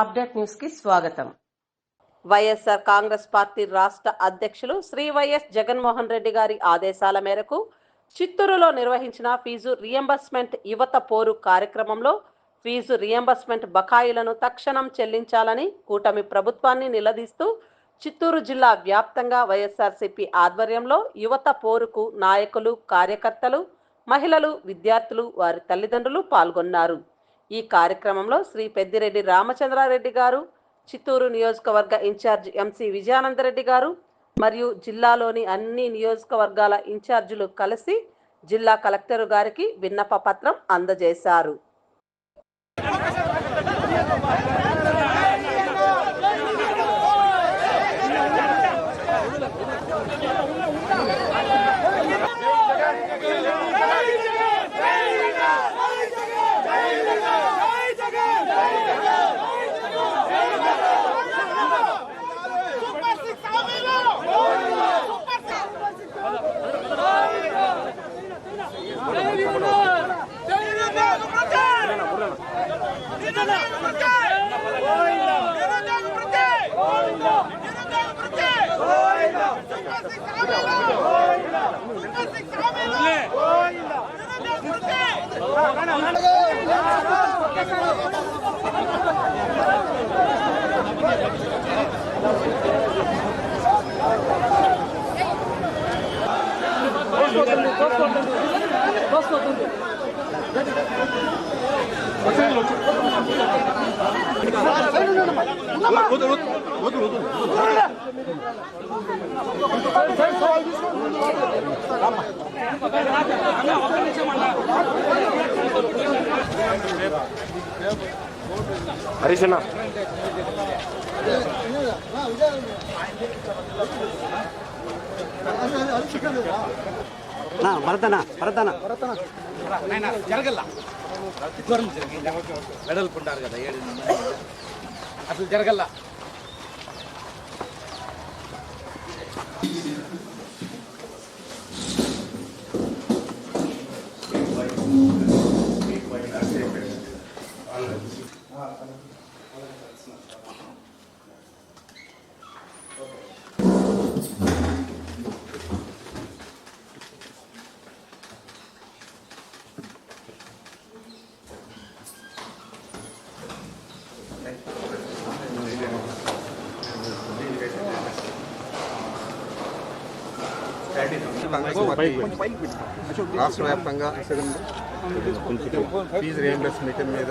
Update న్యూస్కి స్వాగతం. YSR Congress party రాష్ట్ర అధ్యక్షులు శ్రీ వైఎస్ జగన్మోహన్ రెడ్డి గారి ఆదేశాల మేరకు చిత్తూరులో నిర్వహించిన ఫీజు రియంబర్స్మెంట్ యువత పోరు కార్యక్రమంలో ఫీజు రియంబర్స్మెంట్ బకాయిలను తక్షణం చెల్లించాలని కూటమి ప్రభుత్వాన్ని నిలదీస్తూ చిత్తూరు జిల్లా వ్యాప్తంగా వైఎస్ఆర్సీపీ ఆధ్వర్యంలో యువత పోరుకు నాయకులు కార్యకర్తలు మహిళలు విద్యార్థులు వారి తల్లిదండ్రులు పాల్గొన్నారు. ఈ కార్యక్రమంలో శ్రీ పెద్దిరెడ్డి రామచంద్రారెడ్డి గారు చిత్తూరు నియోజకవర్గ ఇన్ఛార్జ్ ఎంసీ విజయానందరెడ్డి గారు మరియు జిల్లాలోని అన్ని నియోజకవర్గాల ఇన్ఛార్జీలు కలిసి జిల్లా కలెక్టర్ గారికి విన్నప పత్రం అందజేశారు. హరీష్ అన్న నా భరతనా భరతనా జరగల దూరం జరిగి వెడల్పుంటారు కదా ఏడు అసలు Ah, thank you. రాష్ట్ర వ్యాప్తంగా ఫీజు రియంబర్స్మెంట్ మీద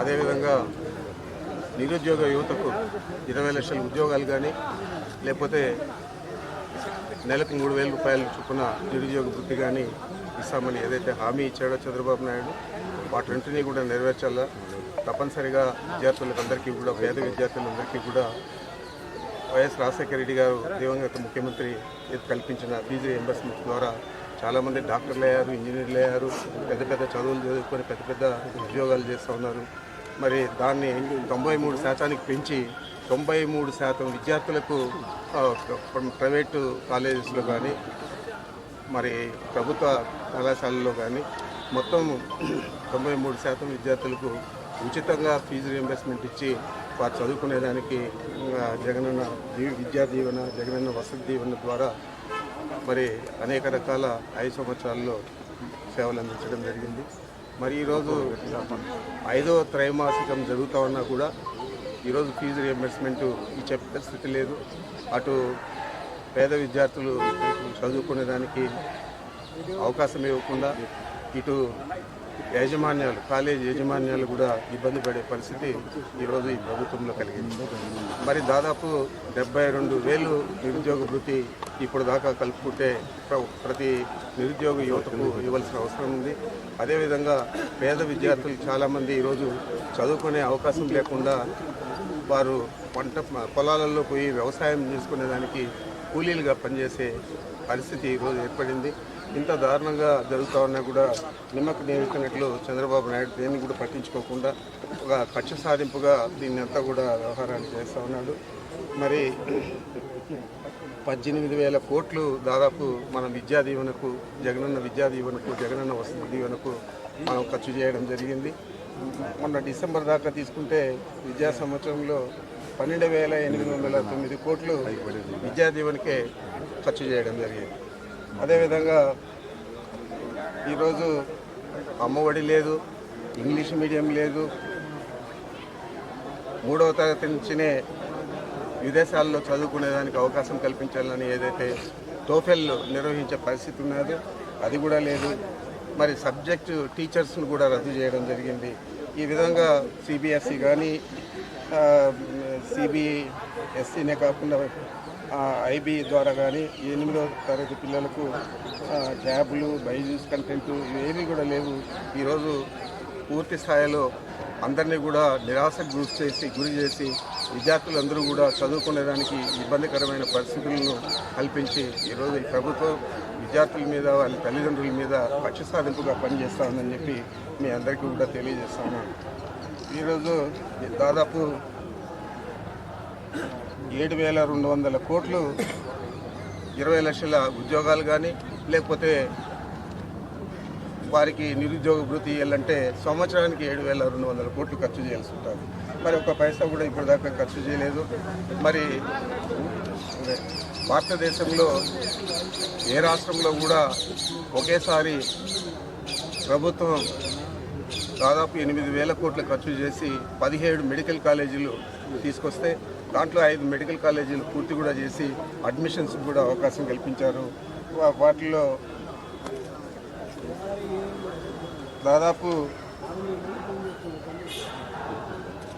అదేవిధంగా నిరుద్యోగ యువతకు ఇరవై లక్షల ఉద్యోగాలు కానీ లేకపోతే నెలకు మూడు వేల రూపాయలు చొప్పున నిరుద్యోగ వృత్తి కానీ ఇస్తామని ఏదైతే హామీ ఇచ్చాడో చంద్రబాబు నాయుడు వాటింటినీ కూడా నెరవేర్చాలా? తప్పనిసరిగా విద్యార్థులకు అందరికీ కూడా పేద విద్యార్థులందరికీ కూడా వైఎస్ రాజశేఖర రెడ్డి గారు దివంగత ముఖ్యమంత్రి కల్పించిన ఫీజు రియంబర్స్మెంట్ ద్వారా చాలామంది డాక్టర్లు అయ్యారు ఇంజనీర్లు అయ్యారు పెద్ద పెద్ద చదువులు చదువుకొని పెద్ద పెద్ద ఉద్యోగాలు చేస్తూ ఉన్నారు. మరి దాన్ని తొంభై మూడు శాతానికి పెంచి తొంభై మూడు శాతం విద్యార్థులకు ప్రైవేటు కాలేజెస్లో కానీ మరి ప్రభుత్వ కళాశాలలో కానీ మొత్తం తొంభై మూడు శాతం విద్యార్థులకు ఉచితంగా ఫీజు రియంబర్స్మెంట్ ఇచ్చి వారు చదువుకునేదానికి జగనన్న విద్యా దీవెన జగనన్న వసతి దీవెన ద్వారా మరి అనేక రకాల ఐదు సంవత్సరాల్లో సేవలు అందించడం జరిగింది. మరి ఈరోజు ఐదో త్రైమాసికం జరుగుతూ ఉన్నా కూడా ఈరోజు ఫీజు రియంబర్స్మెంట్ చెప్పే పరిస్థితి లేదు. అటు పేద విద్యార్థులు చదువుకునేదానికి అవకాశం ఇవ్వకుండా ఇటు యాజమాన్యాలు కాలేజ్ యాజమాన్యాలు కూడా ఇబ్బంది పడే పరిస్థితి ఈరోజు ఈ ప్రభుత్వంలో కలిగింది. మరి దాదాపు డెబ్బై రెండు వేలు నిరుద్యోగ వృత్తి ఇప్పుడు దాకా కలుపుకుంటే ప్ర- ప్రతి నిరుద్యోగ యువతకు ఇవ్వాల్సిన అవసరం ఉంది. అదేవిధంగా పేద విద్యార్థులు చాలామంది ఈరోజు చదువుకునే అవకాశం లేకుండా వారు పంట పొలాలలో పోయి వ్యవసాయం చేసుకునేదానికి కూలీలుగా పనిచేసే పరిస్థితి ఈరోజు ఏర్పడింది. ఇంత దారుణంగా జరుగుతూ ఉన్నా కూడా నిమ్మకు నేర్చుకున్నట్లు చంద్రబాబు నాయుడు దేన్ని కూడా పట్టించుకోకుండా ఒక కక్ష సాధింపుగా దీన్ని అంతా కూడా వ్యవహారాన్ని చేస్తూ ఉన్నాడు. మరి పద్దెనిమిది వేల కోట్లు దాదాపు మన విద్యా దీవెనకు జగనన్న విద్యా దీవెనకు జగనన్న వసతి దీవెనకు మనం ఖర్చు చేయడం జరిగింది. మొన్న డిసెంబర్ దాకా తీసుకుంటే విద్యా సంవత్సరంలో పన్నెండు వేల ఎనిమిది వందల తొమ్మిది కోట్లు విద్యా దీవెనకే ఖర్చు చేయడం జరిగింది. అదేవిధంగా ఈరోజు అమ్మఒడి లేదు ఇంగ్లీష్ మీడియం లేదు. మూడవ తరగతి నుంచినే విదేశాల్లో చదువుకునేదానికి అవకాశం కల్పించాలని ఏదైతే టోఫెల్ నిర్వహించే పరిస్థితి ఉన్నదో అది కూడా లేదు. మరి సబ్జెక్టు టీచర్స్ను కూడా రద్దు చేయడం జరిగింది. ఈ విధంగా సిబిఎస్ఈ కానీ సిబిఎస్ఈనే కాకుండా ఐబీ ద్వారా కానీ ఎనిమిదో తరగతి పిల్లలకు ట్యాబ్లు బైజూస్ కంటెంట్ ఇవేమీ కూడా లేవు. ఈరోజు పూర్తి స్థాయిలో అందరినీ కూడా నిరాశకు గురి చేసి గురి చేసి విద్యార్థులందరూ కూడా చదువుకునేదానికి ఇబ్బందికరమైన పరిస్థితులను కల్పించి ఈరోజు ఈ ప్రభుత్వం విద్యార్థుల మీద వాళ్ళ తల్లిదండ్రుల మీద పక్ష సాధింపుగా పనిచేస్తా ఉందని చెప్పి మీ అందరికీ కూడా తెలియజేస్తాను ఈరోజు దాదాపు ఏడు వేల రెండు వందల కోట్లు ఇరవై లక్షల ఉద్యోగాలు కానీ లేకపోతే వారికి నిరుద్యోగ భృతి ఇవ్వాలంటే సంవత్సరానికి ఏడు వేల రెండు వందల కోట్లు ఖర్చు చేయాల్సి ఉంటుంది. మరి ఒక పైసా కూడా ఇప్పటిదాకా ఖర్చు చేయలేదు. మరి భారతదేశంలో ఏ రాష్ట్రంలో కూడా ఒకేసారి ప్రభుత్వం దాదాపు ఎనిమిది వేల కోట్లు ఖర్చు చేసి పదిహేడు మెడికల్ కాలేజీలు తీసుకొస్తే దాంట్లో ఐదు మెడికల్ కాలేజీలు పూర్తి కూడా చేసి అడ్మిషన్స్ కూడా అవకాశం కల్పించారు. వాటిలో దాదాపు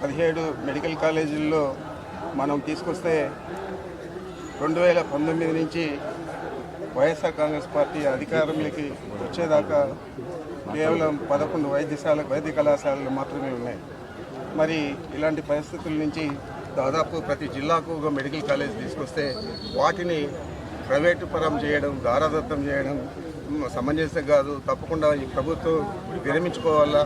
పదిహేడు మెడికల్ కాలేజీల్లో మనం తీసుకొస్తే రెండు వేల పంతొమ్మిది నుంచి వైఎస్ఆర్ కాంగ్రెస్ పార్టీ అధికారంలోకి వచ్చేదాకా కేవలం పదకొండు వైద్యశాల వైద్య కళాశాలలు మాత్రమే ఉన్నాయి. మరి ఇలాంటి పరిస్థితుల నుంచి దాదాపు ప్రతి జిల్లాకు ఒక మెడికల్ కాలేజ్ తీసుకొస్తే వాటిని ప్రైవేటు పరం చేయడం దారాదత్తం చేయడం సమంజసం కాదు. తప్పకుండా ఈ ప్రభుత్వం విరమించుకోవాలా?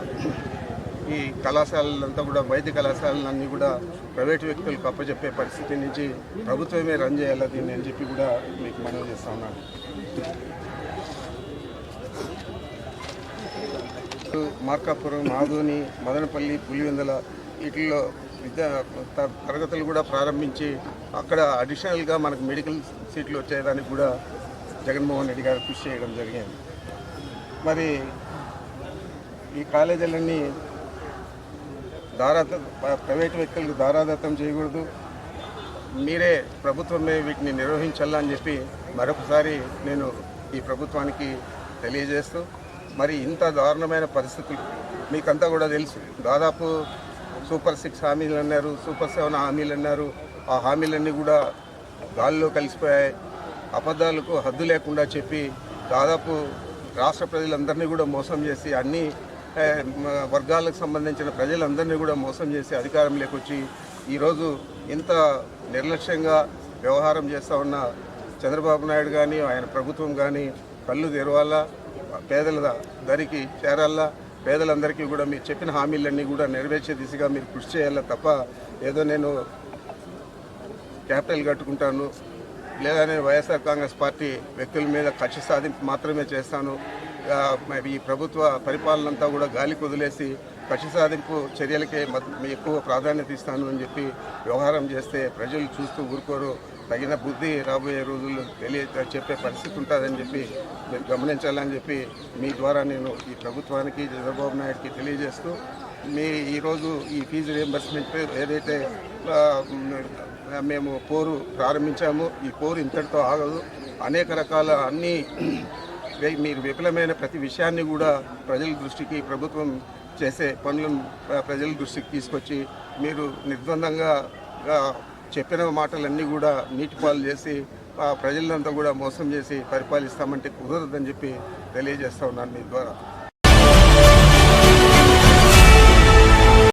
ఈ కళాశాలలంతా కూడా వైద్య కళాశాలలన్నీ కూడా ప్రైవేటు వ్యక్తులకు అప్పచెప్పే పరిస్థితి నుంచి ప్రభుత్వమే రన్ చేయాలి దీన్ని అని చెప్పి కూడా మీకు మనవి చేస్తా ఉన్నాను. మార్కాపురం మాధోని మదనపల్లి పులివెందల వీటిల్లో విద్యా త- తరగతులు కూడా ప్రారంభించి అక్కడ అడిషనల్గా మనకు మెడికల్ సీట్లు వచ్చేదానికి కూడా జగన్మోహన్ రెడ్డి గారు కృషి చేయడం జరిగింది. మరి ఈ కాలేజీలన్నీ దారాత ప్రైవేట్ వ్యక్తులకు దారాదత్తం చేయకూడదు. మీరే ప్రభుత్వమే వీటిని నిర్వహించాలని చెప్పి మరొకసారి నేను ఈ ప్రభుత్వానికి తెలియజేస్తూ మరి ఇంత దారుణమైన పరిస్థితులు మీకంతా కూడా తెలుసు. దాదాపు సూపర్ సిక్స్ హామీలు అన్నారు సూపర్ సెవెన్ హామీలు అన్నారు. ఆ హామీలన్నీ కూడా గాల్లో కలిసిపోయాయి. అబద్ధాలకు హద్దు లేకుండా చెప్పి దాదాపు రాష్ట్ర ప్రజలందరినీ కూడా మోసం చేసి అన్ని వర్గాలకు సంబంధించిన ప్రజలందరినీ కూడా మోసం చేసి అధికారంలోకి వచ్చి ఈరోజు ఇంత నిర్లక్ష్యంగా వ్యవహారం చేస్తూ ఉన్న చంద్రబాబు నాయుడు కానీ ఆయన ప్రభుత్వం కానీ కళ్ళు తెరవాలా పేదల దరికి చేరాలా? పేదలందరికీ కూడా మీరు చెప్పిన హామీలన్నీ కూడా నెరవేర్చే దిశగా మీరు కృషి చేయాలి తప్ప ఏదో నేను క్యాపిటల్ కట్టుకుంటాను లేదా నేను వైఎస్ఆర్ కాంగ్రెస్ పార్టీ వ్యక్తుల మీద కక్ష సాధింపు మాత్రమే చేస్తాను. ఈ ప్రభుత్వ పరిపాలనంతా కూడా గాలి కుదిలేసి కక్ష సాధింపు చర్యలకే ఎక్కువ ప్రాధాన్యత ఇస్తాను అని చెప్పి వ్యవహారం చేస్తే ప్రజలు చూస్తూ ఊరుకోరు. తగిన బుద్ధి రాబోయే రోజుల్లో తెలియ చెప్పే పరిస్థితి ఉంటుందని చెప్పి మీరు గమనించాలని చెప్పి మీ ద్వారా నేను ఈ ప్రభుత్వానికి చంద్రబాబు నాయుడుకి తెలియజేస్తూ మీ ఈరోజు ఈ ఫీజు రియంబర్స్మెంట్ ఏదైతే మేము పోరు ప్రారంభించాము ఈ పోరు ఇంతటితో ఆగదు. అనేక రకాల అన్ని మీరు విఫలమైన ప్రతి విషయాన్ని కూడా ప్రజల దృష్టికి ప్రభుత్వం చేసే పనులను ప్రజల దృష్టికి తీసుకొచ్చి మీరు నిర్బంధంగా చెప్పిన మాటలన్నీ కూడా నీటిపాలు చేసి ఆ, ప్రజలంతా కూడా మోసం చేసి పరిపాలిస్తామంటే కుదరదని చెప్పి తెలియజేస్తా ఉన్నాను మీ ద్వారా.